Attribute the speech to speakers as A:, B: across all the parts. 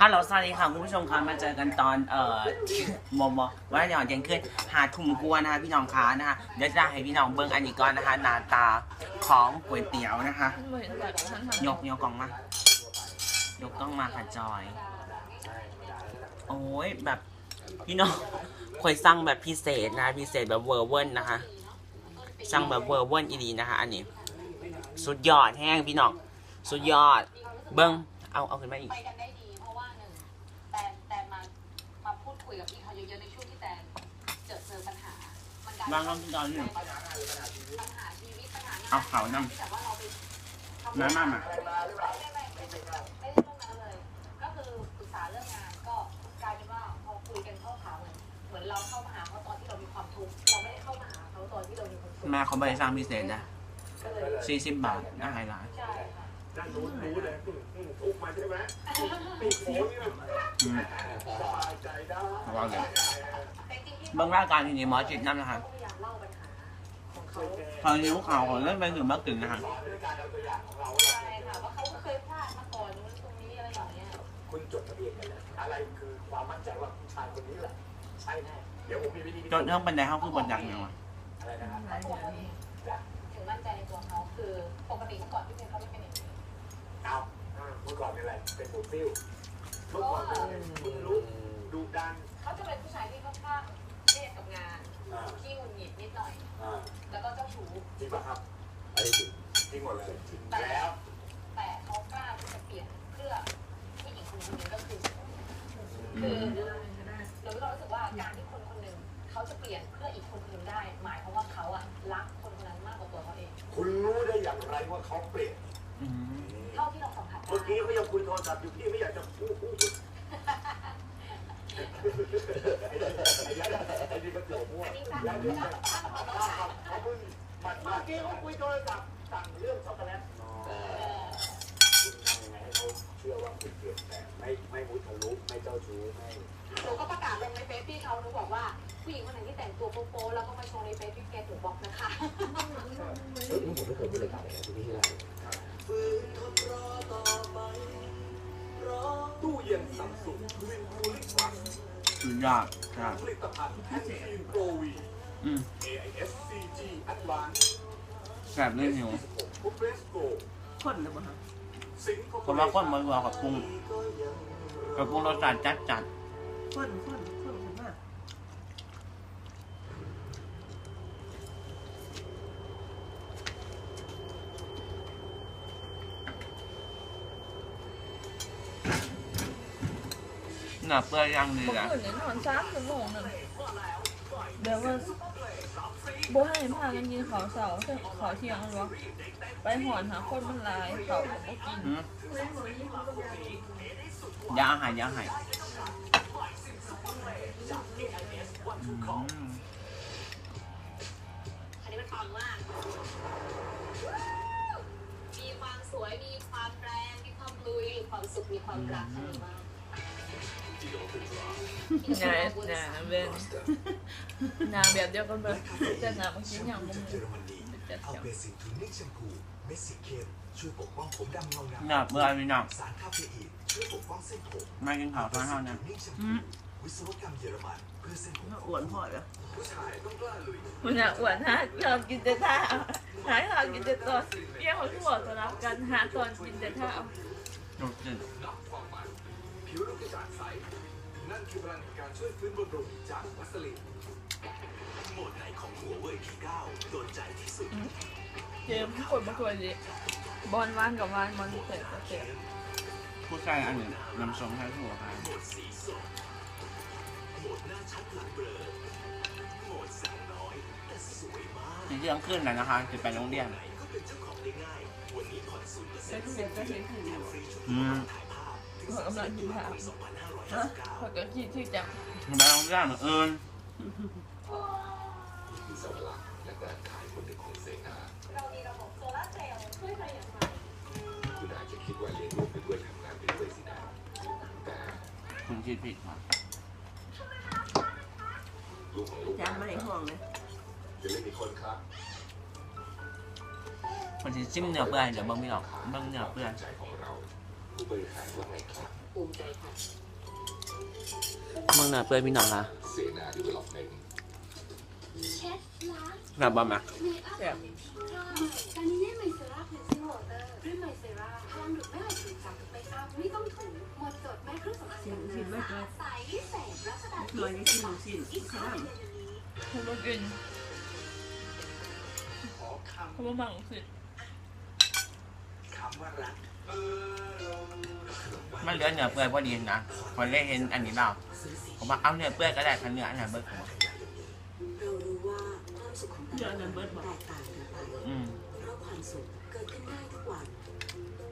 A: ฮัลโหลสวัสดีค่ะคุณผู้ชมครับมาเจอกันตอนเอ่อโมโมวันนี้เย็นขึ้นหาทุ่มกลัวนะคะพี่น้องค้านะคะเดี๋ยวจะให้พี่น้องเบิ้งอันนี้ก่อนนะคะหน้าตาของก๋วยเตี๋ยวนะคะ
B: เหมือนแบบฉันทำ
A: ยกยกกล่องมายกกล้องมาค่ะจอย โอ้ยแบบพี่น้องคอยสั่งแบบพิเศษนะพิเศษแบบเวอร์เวินนะคะสั่งแบบเวอร์เวินอีดีนะคะ อันนี้ สุดยอดแห้งพี่น้องสุดยอด เบิ้งเอาเอาขึ้นมาอีก
C: มันกลาย
A: วางลงที่จอนี่
C: ปัญหาชีวิตปัญหางาน
A: เอาเขาน
C: แต่ว่าเราไปทำ
A: น้ำมามา
C: ไม่ไม่ไม่ไม่ไม่ไม่ได้ตรงนั้นเลยก็คือปรึกษาเรื่องงานก็กลายเป็นว่าพอคุยกันเข้าขาเหมือนเหมือนเราเข้ามาหาเขาตอนที่เรามีความทุกข์เราไม่ได้เข้ามาหาเขาตอนที่เรามีความสุข
A: แม่เขาไปสร้างพิเศษนะ
C: ก็เลย
A: สี่สิบบาทนะไฮไลท์
C: ใช่ค่ะ
D: ด้านนู้นรู้เลยอืมอืมทุกมาใช่ไหมปีกโขนนี่มัน
A: อืม
D: สบายใจได้
A: ว่าเลย
C: แต่จริงๆ
A: เบิ้งรายการที่นี่หมอจิตนั่นนะคะ
C: เขาก็พยายามเล่าปัญหาของเขา
A: ตอนนี้ลูกข่าวของเล่นไปถึงเมื่อคืนนะคะ
D: ด้วยการเอาตัวอย่างของเรา
C: ใช่ค่ะว่าเขาก็เคยพลาดมาก่อนนู้นตรงนี้อะไรอย่างเงี้ย
D: คุณจดทะเบียนกันเลยอะไรคือความมั่นใจว่าผู้ชายคนนี้แหละใช่แน่เดี๋ยวผมมีวิธี
A: จนเรื่องบันไดเขาคือบนดังเนี่ยวะ
D: อะไรนะครับ
C: แล้วตัวเขาเองถึงมั่นใจในตัวเขาคือปกติเมื่อก่อนที่เป็นเขาไม่เป็นอย่างนี้
D: เอาอ่าเมื่อก่อนเป็นอะไรเป็นบุตรซิ่วเมื่อก่อนเป็น
C: ง
D: ป่ะครับอันนี้จริงจริงหมดเลยแล้ว
C: แต่เขากล้าที่จะเปลี่ยนเพื่อผู้หญิงคนนึงก็คือ
A: อื
C: คือ
A: ม
C: หรือเรารู้สึกว่าการที่คนคนหนึ่งเขาจะเปลี่ยนเพื่ออีกคนคนหนึ่งได้ หมายความว่าเขาอะรักคนคนนั้นมากกว่าตัวเขาเอง
D: คุณรู้ได้อย่างไรว่าเขาเปลี่ยน
A: อืม
C: เท่าที่เราสัมผัสได้
D: เมื่อกี้เขายังคุยโทรศัพท์อยู่พี่ไม่อยากจะพูดพูดไอ้นี่ก็เกี่ยวมั่ว
C: กี้
D: เขาคุยโทรศัพท์สั่งเรื่องช็อกโกแลตคุณทำยังไงให้เขาเชื่อว่าคุณเปลี่ยนแปลงไม่ไม่มุทะลุไม่เจ้าชู้ไม่
C: หนูก็ประกาศลงในเฟซพี่เขาหนูบอกว่าผู้หญิงคนไหนที่แต่งตัวโป๊ะๆแล้วก็มาโชว์ในเฟซพี่แกถูกบล็อกนะคะ
E: เฮ้ยผมไม่เคยพูดเลยกับอะไรที่นี่ที่ไร
D: ตู้เย็นซัมซุงทวินคูลิ่งพลัส
A: สุดยอดครับ
D: ผลิตภัณฑ์แอนทีนโปรวี
A: อืม
D: AIS CG Advance
A: แสบเลยหิว
D: 16ฟุตเฟสโก
B: คนหรือเปล่า
D: สิงคโป
A: ผมว่าคนมาบอกกับปรุงกับปรุงรสจัดจัดจัด
B: คนคนคนคนมาก
A: หนาเปื่อยย่างดี
B: เมื่อ
A: อะ
B: คืนนี้นอนสามชั่วโมงนึง เดี๋ยวว่าบ่ให้พากันกินข้าวเสาร์ข้าวเที่ยงกันวะไปหอนหาคนมันหลายเขาก็บ่กิน
A: อืมย่างอาหารย่างอาหารอืม
C: อันนี้มันปังมาก มีความสวย มีความแรง มีความลุยมีความสุข มีความรักอะไรบ้าง
B: นายนายเว้นนาแบบเดียวกันเลยแต่นาบางทีอย่างมึง
F: เยอรมนี
B: จะ
F: เอา
B: เจียว
F: เบสิกทูนิ่งแชมพูเม็ดสีเข้มช่วยปกป้องผมดำเงางาม
A: หนาเปื่อยพี่น้อง
F: สารคาเฟอีนช่วยปกป้องเส้นผม
A: มากินข้าวท้าเท่านั้น
F: นิ่งแชมพูวิศวกรรมเยอรมันเพื่อเส้นผม
B: อ้วนพอแล้ว
D: ผู้ชายต้องกล้าลุย
B: มันอะอ้วนฮะชอบกินแต่ท่าหายหากินแต่ตอนเปี้ยเขาที่บอกสลับกันหาตอนกินแต่ท่า
A: จุดจุด
D: นับความมันผิวดูกระจ่างใสนั่นคือพลังแห่งการช่วยฟื้นบำรุงจากวัสลิน
F: โหมดไหนของหัวเว่ย P9 โดนใจที่สุด
B: เจมส์คนมาตัวนี้บอลวานกับวานบอลเตะก็เตะ
A: ผู้ชายอันหนึ่งนำชมให้ถูกครับ
F: โหมดสีสดโหมดหน้าชัดหลังเบลอโหมดแสงน้อยแต่สวยมาก
A: ที่เที่ยงขึ้นแล้วนะคะจะไปโรงเรียน
F: ไหนก็เป็นเจ้าของได้ง่าย วันนี้ผ่อนศูนย์เปอร์เซ็
B: แต่
F: นต์
B: ทุเรียนก็เห็นคือ
F: แถมฟรีชุด
A: อืม
F: ถ่ายภาพถึง
B: เขากำลังกิน
F: 30
B: ข้าว
F: ปี
B: ฮะ
F: 2559
B: เขาก็คิดที่จะ
A: ไปโรงเรียนเหมือนเอิญ
F: นี่คือเสาหลักและการขายคนหนึ่งของเสนา
C: เรามีระบบโซลาร์เซลล์ช่วยประหยัดไฟ
F: คุณอาจจะคิดว่าเลี้ยงลูกไปด้วยทำงานไปด้วยสินะแต่
A: คุณคิดผิดครับ
F: ลูกของลูก
B: จำไม่ได้ห่วงเลย
F: จะเล่นอีกคนครับ
A: คนที่ซิมเนื้อเปื่อยเดี๋ยวบิ่งไม่ออกบิ่งเนื้อเปื่อย
F: ใจของเราผู้บริหารว่าไงครับ
G: ภูมิใจค่ะ
A: มึงน่ะเปื่อยพี่น้องค่ะ
F: เสนาดีเวล็อปเมนต์
H: เช็ดล้าง
A: แบบบอมอะ
H: เมคอัพแบบตอนนี้ได้ไมเซราเพนซิลวอเตอร์ด้วยไมเซราพลังดูดไม่ไหลถึงจากเมคอัพไม่ต้องถูหมดจดแม้เครื่องสำอางสินสินไม่เกินใสแสงรัชดา
B: ลอยไปกินหมูสิน
H: อีกครั้ง
B: เขาบอกกิน
D: ขอค
B: เขาบอกมังสิำ
D: คำว่ารัก
A: มันเหลือเนื้อเปื่อยพอดีนะคนเล่เห็นอันนี้เปล่าผมว่าเอาเนื้อเปื่อยก็ได้คันเนื้ออันนั้นเบิร์ผมว่า
G: เรารู้ว่าความสุขของแต่ละคนแตกต่างกันไป
A: อืม
G: เพราะความสุขเกิดขึ้นได้ทุกวัน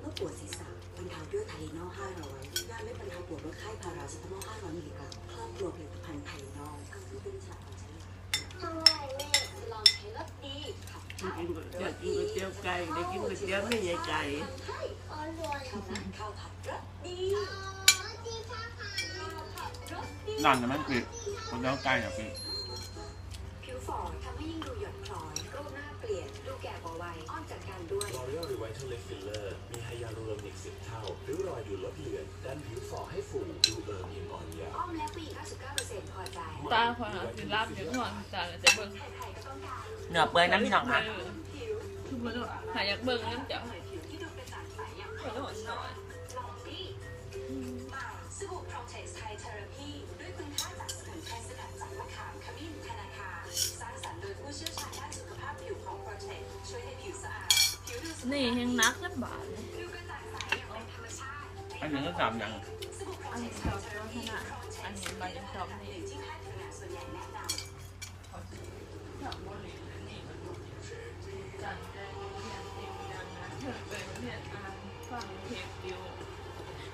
G: เมื่อปวดศีรษะบรรเทาด้วยไทลีนอล500ยาเม็ดบรรเทาปวดลดไข้พาราเซตามอล500มิลลิกรัมครอบครัวผลิตภัณฑ์ไทลีนอลก็คือเป็นฉลากของฉัน
H: ทำอะไรแม่ลองใช้รสดีขับ
B: กินก๋วยเตี๋ยวกินก๋วยเตี๋ยวไก่ได้กินก๋วยเตี๋ยวไม่ใหญ่ไก่
H: ให้อร่อย
G: ข้าวผัดข้าวผัดรสดี
H: ดีค่ะค่ะรสดี
A: นอนจะมันปิดคนเดียวใกล้จะปิด
G: ผิวฝ่อทำให้ยิ่งดู แก่กว่าวัยอ้อนจัดการด้วย
F: ลอรี a l รีไวท์ลิปฟิลเลอร์มีไฮยาลูรอนิก 10 เท่าริ้วรอยดูลดเลือนดันผิวฝ่อให้ฟูดูเอิมยิ้มอ่อนเยาว์
G: อ้อมและผู้หญิง99%พอใจ
B: ตาคนอะสิลาบเดี๋ยวก่อนตาเนี่ยจะเบิ่ง
G: ใครๆก็ต้องการ
A: เนื้อเปื่อยนะพี่น้องค่ะ
G: ผิว
B: คือมันหาอยากเบิ่งนั่นจ้ะ
G: ผิวที่ดูกระจ่างใสอย่าง
B: ขอโทษหน่อย
G: ลองดิใหม่สบู่ Protex Thai Therapy ผิวดูส
B: นี่ยังนักลำบากเลย
G: ดูกระจ่างใสอย่างเป็นธรรมชาติ
A: อันนี้ก็สามอย่าง
G: สบู่
B: อันนี้
G: Protex
B: ชอบ
G: Thai
B: ลักษ
G: Therapy
B: ณะอันนี้ใบยังชอบนี่
G: ที่แพทย์ทำงานส่วนใหญ่แนะนำ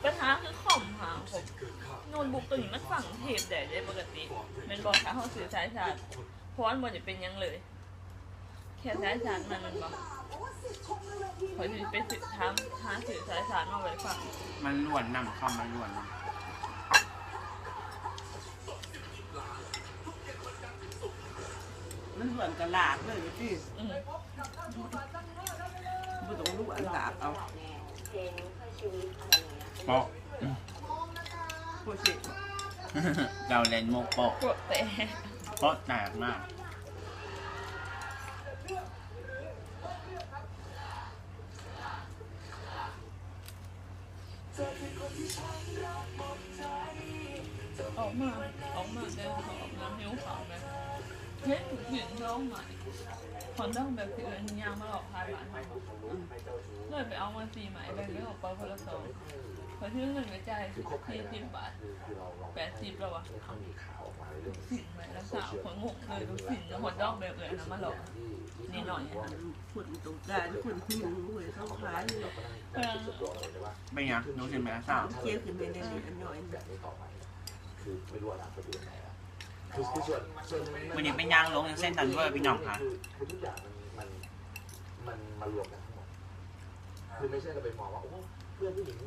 B: ปัญหาคือคอมหาผมโน้ตบุ๊กตัวนี้มันฝังเทปได้ได้ปกติแมันบอกถ้าเขาสื่อสายชาร์จเพราะว่ามันจะเป็นหยังเลย แค่สายชาร์จมันมันบอก เขาจะไปสื่อทำหาสื่อสายชาร์จมาไว้ฝัง
A: มันล้วนนำเข้ามาล้วนน
I: มันเหมือนกับลาบเลยที่
B: อืม
I: ไม่ต้องรู้อันลาบเอา
C: เพลงเพื่อชีวิตอะไรอย่างเงี้ยำ
A: โปะ
I: พวกสิ
A: เราเล่นโมกโปะ
B: กดแต่
A: โปะแตกมาก
B: ออกมาออกมาเดินเขาออกมาหิ้วเขาเลยเฮ้ยเห็นน้องใหม่คนต้องแบบที่อื่นยางมาหลอกพายบ้านเขาเลยไปเอามาสีใหม่ไปเรื่องของปอพลสอง อชื่อเงินกระจายสี่สิบบาท
E: คือเราลอง
B: แปดสิบแล้ววะ
E: ไม่ค่อยมีข่าวออกมาเรื่อง
B: สินใหม่แล้วสาวคนงงเลยดูสินแล้วคนดอกแบบเลยนะมาหลอก นี่หน่อยอะ
I: คนตรงกลางคนที่ยังรู้เลยเขาขายเลย
B: เออ
A: เป็นยังรู้สึกไหมสาว
I: เชี่ยวขึ้นไปในนี้อันหน่อย
E: แบบนี้ต่อไปคือไม่รู้อนาคตจะเป็นยังไงละคือคือส่วนส่วน
A: วันนี้เป็นยางลงอย่างเส้นตันด้วยพี่น้องค่ะ
E: คือคือทุกอย่างมันมันมันมารวมกันทั้งหมดคือไม่ใช่เราไปมองว่าโอ้เพื่อนผู้หญิง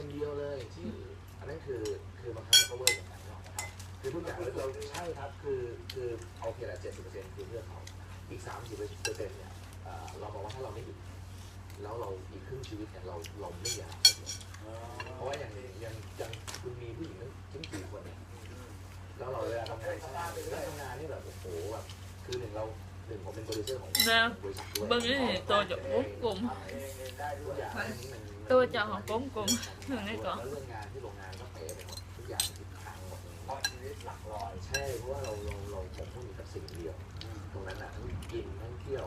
E: คนเดียวเลยที่อันนั้นคือคือบางครั้งมันก็เวอร์อย่างนั้นนะครับคือทุกอย่างเราใช่ครับคือคือโอเคแหละเจ็ดสิบเปอร์เซ็นต์คือเพื่อนเขาอีกสามสิบเปอร์เซ็นต์เนี่ยเอ่อเราบอกว่าถ้าเราไม่หยุดแล้วเราอีกครึ่งชีวิตเนี่ยเราเราไม่อยากเดียเพราะว่าอย่างอย่างอย่างคุณมีผู้หญิงตั้งตั้งกี่คนเนี่ยแล้วเราเวลาทำงานใช่เวลาทำงานนี่แบบโอ้โหแบบคือหนึ่งเราหนึ่งผมเป็นโปรดิวเซอร์ของ
B: แล้ว
E: บริษัทด้วย
B: เบิ่งนี่ตัวจะกลมกลม
E: ทุกอย่างมันมัน
B: ตัวจะของกลมกลมถึงได้ก่อน
E: เรื่องงานที่โรงงานก็เป๋ไปหมดทุกอย่างทิศทางหมด
D: เพราะชีวิตหลักร้อย
E: ใช่เพราะว่าเราเราเราผมพูดอยู่กับสิ่งเดียว ตรงนั้นน่ะทั้งกินทั้งเที่ยว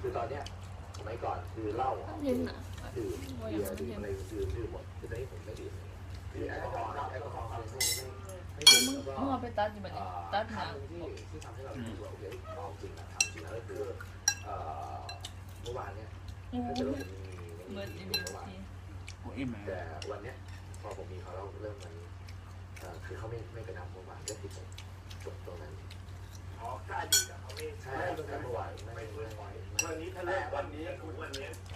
E: คือตอนเนี้ยสมัยก่อนคือเหล้า
B: เห็นอะ
E: ดื่มเบียร์ดื่มอะไรดื่มดื่มหมดคือตอนนี้ผมไม่ดื่มคือแอลกอฮอล์แอลกอฮอล์ไม่ไม่ไม่ดื่มแล้วก็
B: มึงเอาไปตัดอยู่แบบนี้ตัด
E: หนังที่ที่ทำให้เรารู้ว่าโอเคเอาจริงนะทำจริงแล้วก็คือเอ่อเมื่อวานเนี้ย
B: โอ้
E: ถ้าเกิดว่าผมมี
B: เบิร์ด
E: มี
B: อี
E: มี
B: วี
E: เมื่อวาน
B: ที
A: โอ้ยอิ่มไหม
E: แต่วันเนี้ยพอผมมีเขาแล้วเริ่มมันเอ่อคือเขาไม่ไม่กระทำเมื่อวานก็คือจบจบตรงนั้น
D: อ๋อกล้าอยู่กับเขาไม่
E: ใช่ตั้งแต่เมื่อวานไม่ไม่ไม่ไม่
D: วันนี้ถ้าเลิกวันนี้คือวันนี้